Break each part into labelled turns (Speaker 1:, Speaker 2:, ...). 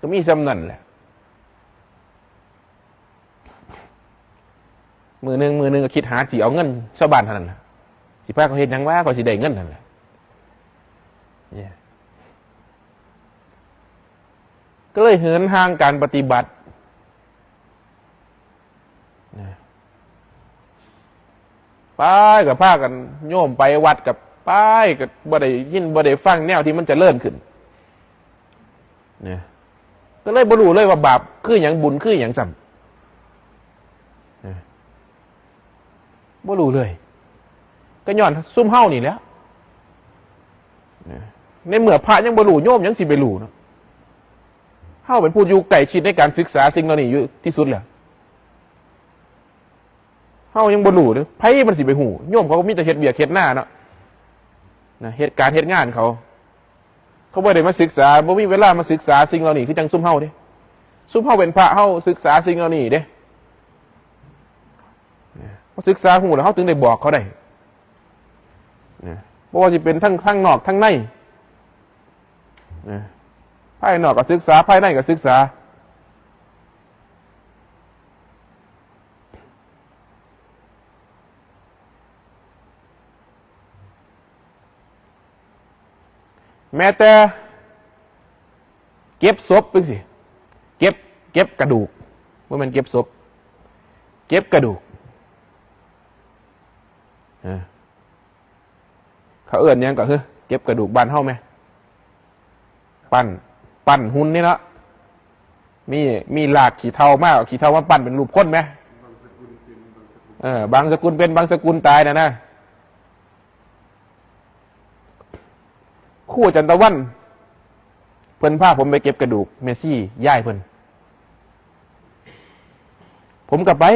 Speaker 1: ก็มีซ้ำนันแหละมือหนึ่งมือหนึ่งก็คิดหาสิเอาเงินชาวบ้านเท่านั้นล่ะสิพาเขาเห็นยังว่าเขาสิได้เงินเท่านั้นแหละเนี่ยก็เลยเหินทางการปฏิบัตินะไปกับพากัน โยมไปวัดกับไปกับบ่ได้ยินบ่ได้ฟังแนวที่มันจะเลื่อนขึ้น เนี่ย ก็เลยบ่รู้เลยว่าบาปคืออย่างบุญคืออย่างจำบ่รู้เลย ก็ย้อนซุ่มเฮ้านี่แล้วในเมื่อพระยังบ่รู้โยมยังสิไปรู้เนาะเฮ้าเป็นผู้อยู่ไก่ชิดในการศึกษาสิ่งเหล่านี้อยู่ที่สุดแหละเฮ้ายังบ่รู้เด้อไผมันสิไปหูโยมเขาก็มีแต่เฮ็ดเบียกเฮ็ดหน้าเนาะนะเหตุการณ์เหตุงานเขา เขาบ่ได้มาศึกษาบ่มีเวลามาศึกษาสิ่งเหล่านี้คือจังซุ่มเฮาเด้ซุ่มเฮาเป็นพระเฮาศึกษาสิ่งเหล่านี้เด้เขาศึกษาหูแล้วเขาถึงได้บอกเขาได้นะเพราะว่าจะเป็นทั้งทั้งนอกทั้งในนะภายนอกก็ศึกษาภายในก็ศึกษา แม้แต่เก็บศพเป็นสิ เก็บ เก็บกระดูกว่ามันเก็บศพ เก็บกระดูกเขาเอื่นยังก็คือเก็บกระดูกบานเท่าไหมปั้น ปั้นหุ่นนี่เนาะมีมีหลากขี่เทามากขี่เทามาปั้นเป็นรูปคนไหมเออบางสกุลเป็นบางสกุลตายนะนะ คู่จันตะวัน เพิ่นพาผมไปเก็บกระดูก เมซี่ย่ายเพิ่นผมกลับไป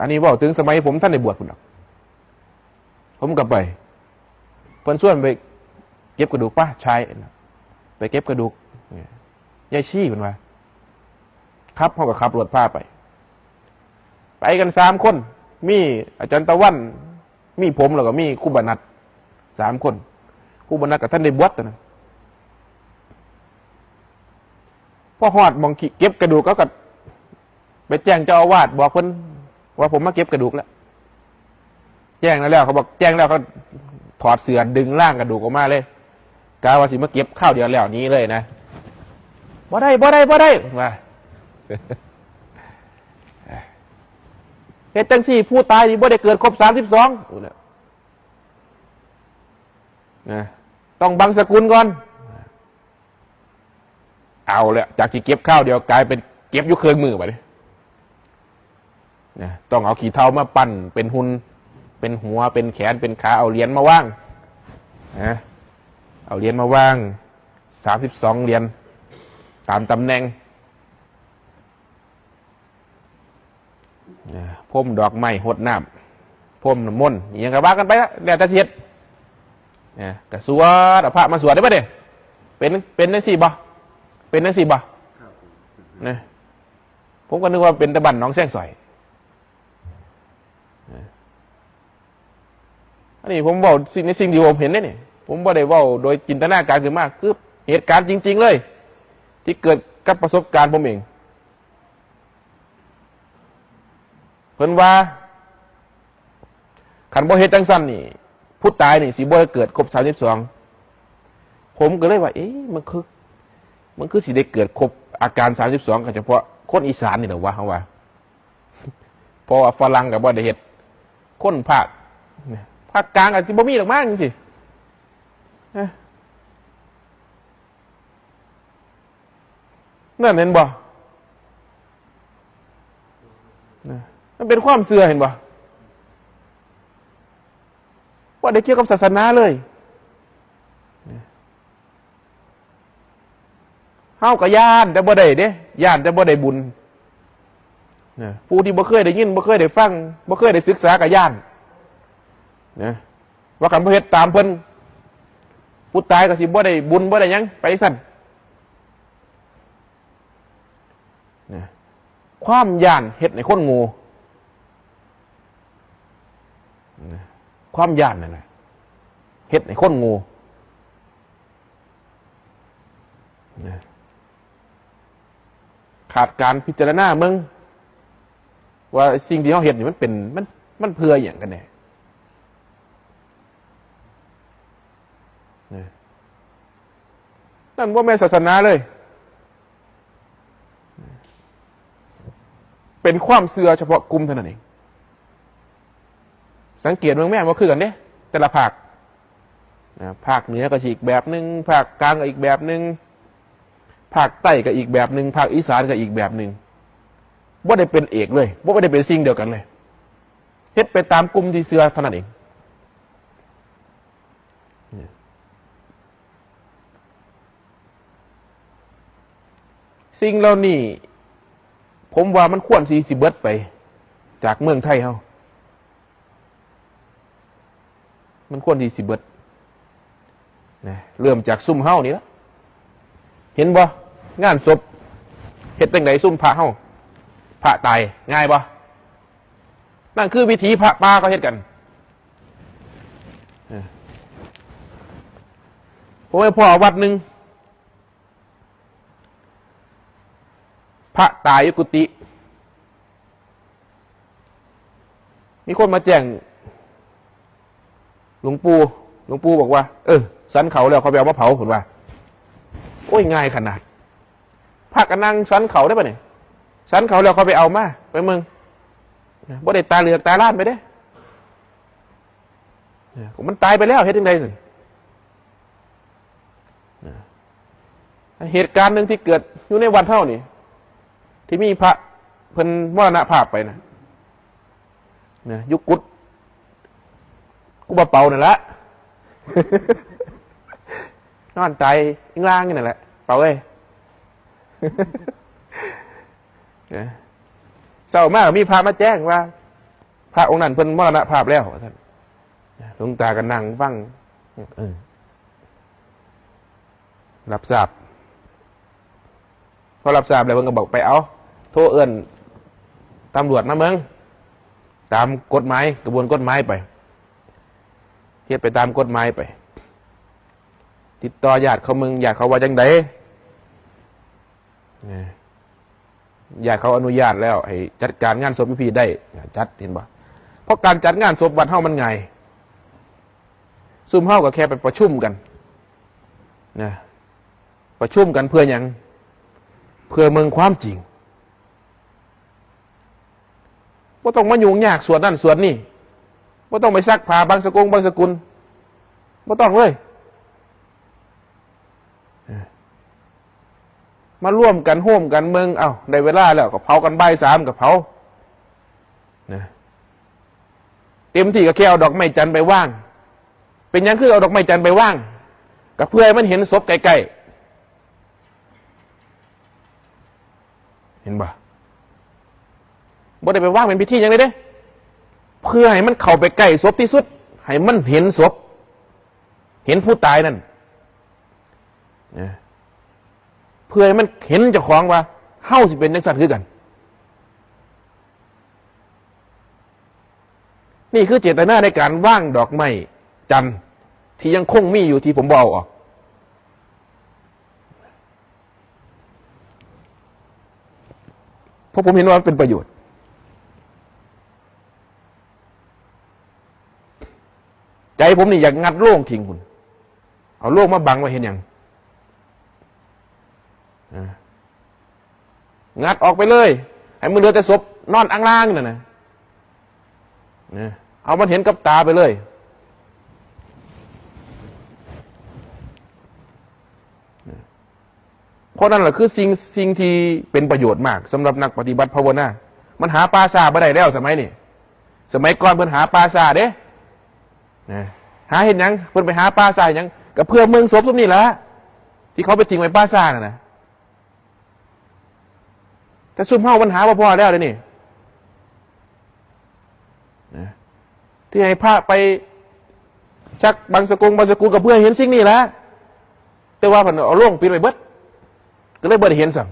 Speaker 1: อันนี้บอกถึงสมัยผมท่านในบวชคุณหรอกผมกลับไปเพิ่นส่วนไปเก็บกระดูกป้าชายไปเก็บกระดูกยายชี้เพิ่นว่าครับเขาก็ขับรถพาไป ไปกันสามคน มีอาจารย์ตะวัน มีผมแล้วก็มีครูบานัดสามคน ครูบานัดกับท่านได้บวชนะพ่อหอดมองเก็บกระดูกก็กัดไปแจ้งเจ้าอาวาสบอกเพิ่นว่าผมมาเก็บกระดูกแล้วแจ้งแล้วแล้วเขาบอกแจ้งแล้วเขาถอดเสือดึงร่างกระดูกออกมาเลยกาว่าสิมาเก็บข้าวเดียวแล้วนี้เลยนะบ่ได้บ่ได้บ่ได้มาเฮ็ดจังสี่ ผู้ตายนี่บ่ได้เกิดครบสามสิบสองนะ ต้องบังสกุลก่อน เอาเลยจากที่เก็บข้าวเดียวกลายเป็นเก็บยุเครื่องมือไปเลยนะต้องเอาขี้เท้ามาปั้น เป็นหุนเป็นหัวเป็นแขนเป็นขาเอาเหรียญมาว่างนะเอาเหรียญมาว่างสามสิบสองเหรียญตามตำแหน่งพ่มดอกไม้หดน้ำพ่มน้ำมนต์อย่างกับว่ากันไปแล้วแต่เทียด นะกระสวดเอาพระมาสวดได้ปะเด้เป็นเป็นได้สี่บ่เป็นได้สี่บ่นะผมก็นึกว่าเป็นตะบันน้องแซงสอยอันนี้ผมบอกสิ่งในสิ่งที่ผมเห็นเนี่ยนี่ผมบ่ได้เว่าโดยจินตนาการขึ้นมากคือเหตุการณ์จริง ๆ เลย ที่เกิดกับประสบการณ์ผมเองเพิ่นว่าขันบ่เหตุจังสั้นนี่ ผู้ตายนี่สีบ่ได้เกิดครบสามสิบสองผมก็เลยว่า เอ๊ะมันคือ มันคือสิได้เกิดครบอาการสามสิบสองกันเฉพาะคนอีสานนี่หรอวะเขาว่าเพราะว่าฝรั่งกับบ่ได้เหตุคนภาคภาคกลางอาจจะบ่มีหรอกมากจริงสินั่นเห็นบ่มันเป็นความเสื่อเห็นบ่ว่า ได้เกี่ยวกับศาสนาเลยเฮากับย่านแต่บ่ได้เด้ย่านแต่บ่ได้บุญผู้ที่บ่เคยได้ยินบ่เคยได้ฟังบ่เคยได้ศึกษากับย่านนะว่ากันเฮ็ดตามเพิ่นผู้ตายก็สิบ่ได้บุญบ่ได้ยังไปสั่นนะความย่านเฮ็ดในคนงูนะ ความย่านนั่นแหละเฮ็ดในคนงูขาดการพิจารณาเมืองว่าสิ่งที่เขาเห็นนี่มันเป็นมันมันเพื่ออย่างกันแน่นะนั่นว่าแม่ศาสนาเลย เป็นความเสื่อเฉพาะกลุ่มเท่านั้นเอง สังเกตเมืองแม่ว่าคือกันเนี่ยแต่ละภาคนะภาคเหนือก็อีกแบบหนึ่งภาคกลางก็อีกแบบหนึ่งภาคใต้ก็อีกแบบหนึ่งภาคอีสานก็อีกแบบหนึ่งว่าได้เป็นเอกเลยว่าไม่ได้เป็นสิ่งเดียวกันเลยเฮ็ดไปตามกลุ่มที่เสือเท่านั้นเองสิ่งเหล่านี้ผมว่ามันควรสีสิเบิดไป จากเมืองไทยเฮา มันควรที่สิเบิดนะเริ่มจากซุ่มเฮ้านี่ละเห็นบ่งานศพเฮ็ดตั้งไหนซุ่มพระเฮ้าพระตายง่ายบ่นั่นคือวิธีพระป่าก็เฮ็ดกันเออผมไปพ่อวัดหนึ่งพระตายอยู่กุฏิมีคนมาแจ้ง หลวงปู่หลวงปู่บอกว่า เออ สันเขาแล้วเขาไปเอามาเผาผลว่า โอ้ยง่ายขนาดพักกันนั่งสันเขาได้ปะเนี่ยสันเขาแล้วเขาไปเอามาไปเมืองบ่ได้ตาเหลือกตาล้านไปเด้เนี่ยมันตายไปแล้วเฮ็ดยังไงสิเหตุการณ์หนึ่งที่เกิดอยู่ในวันเท่านี่ที่มีพระเพิ่นมรณภาพไปนะนะยุคกุฏ กูบาเป่านั่นแหละนอนใจอิงล่างนี่นั่นแหละ เป่าเอ้ยเศร้ามากมีพระมาแจ้งว่า พระองค์นั้นเพิ่นมรณภาพแล้วท่านหลวงตากันนั่งฟังรับทราบพอรับทราบแล้วเพิ่นก็บอกไปเอา โทษเอิ้นตำรวจมาเมือง ตามกฎหมายกระบวนกฎหมายไป เฮ็ดไปตามกฎหมายไป ติดต่อญาติเขามึงญาติเขาว่าจังไดญาติเขาอนุญาตแล้วให้จัดการงานศพพิธีได้ จัดเห็นปะเพราะการจัดงานศพวัดเฮามันไงซุ่มเฮาก็แค่ไปประชุมกันนะประชุมกันเพื่อหยังเพื่อเมืองความจริงว่าต้องมายุ่งยากส่วนนั่นส่วนนี่ ไม่ต้องไปซักผ้าบางสกุลบางสกุลไม่ต้องเลยมาร่วมกันโฮมกันเมืองเอา้าไดเวลาแล้วก็เผากันใบสามกับเผานะเต็มที่ก็แค่เอาดอกไม้จันทร์ไปว่าง เป็นยังคือเอาดอกไม้จันทร์ไปว่างก็เพื่อให้มันเห็นศพใกลๆเห็นบ่บ่ได้ไปว่างเป็นพิธียังไงเด้ เพื่อให้มันเข้าไปใกล้ศพที่สุด ให้มันเห็นศพ เห็นผู้ตายนั่นเพื่อให้มันเห็นเจ้าของว่าเฮ้าสิเป็นนักสัตว์คือกัน นี่คือเจตนาในการว่างดอกไม้จันทร์ที่ยังคงมีอยู่ที่ผมบอกออกเพราะผมเห็นว่าเป็นประโยชน์ ใจผมนี่อยากงัดโล่งทิ้งคุณเอาโล่งมาบังไว้เห็นยังงัดออกไปเลยให้มันเหลือแต่ศพนอนอ่างล่างนั่นนะนะเอามันเห็นกับตาไปเลย เพราะนั่นแหละคือสิ่งสิ่งที่เป็นประโยชน์มากสำหรับนักปฏิบัติภาวนา มันหาปลาซาไม่ได้แล้วสมัยนี้สมัยก่อนเพิ่นหาปลาซาเด้ นะหาเห็นยังเพิ่นไปหาปลาซาหยังกับเพื่อเมืองศพสมนี่แหละที่เขาไปทิ้งไว้ปลาซาน่ะนะแต่ซุ่มเฮามันหาบ่พอแล้วเลยนี่นะที่ให้พระไปชักบางสกุลบางสกุลกับเพื่อเห็นสิ่งนี้แหละแต่ว่าเพิ่นเอาโล่งปิดไว้เบิดก็เลยบ่ได้เห็นสั่ง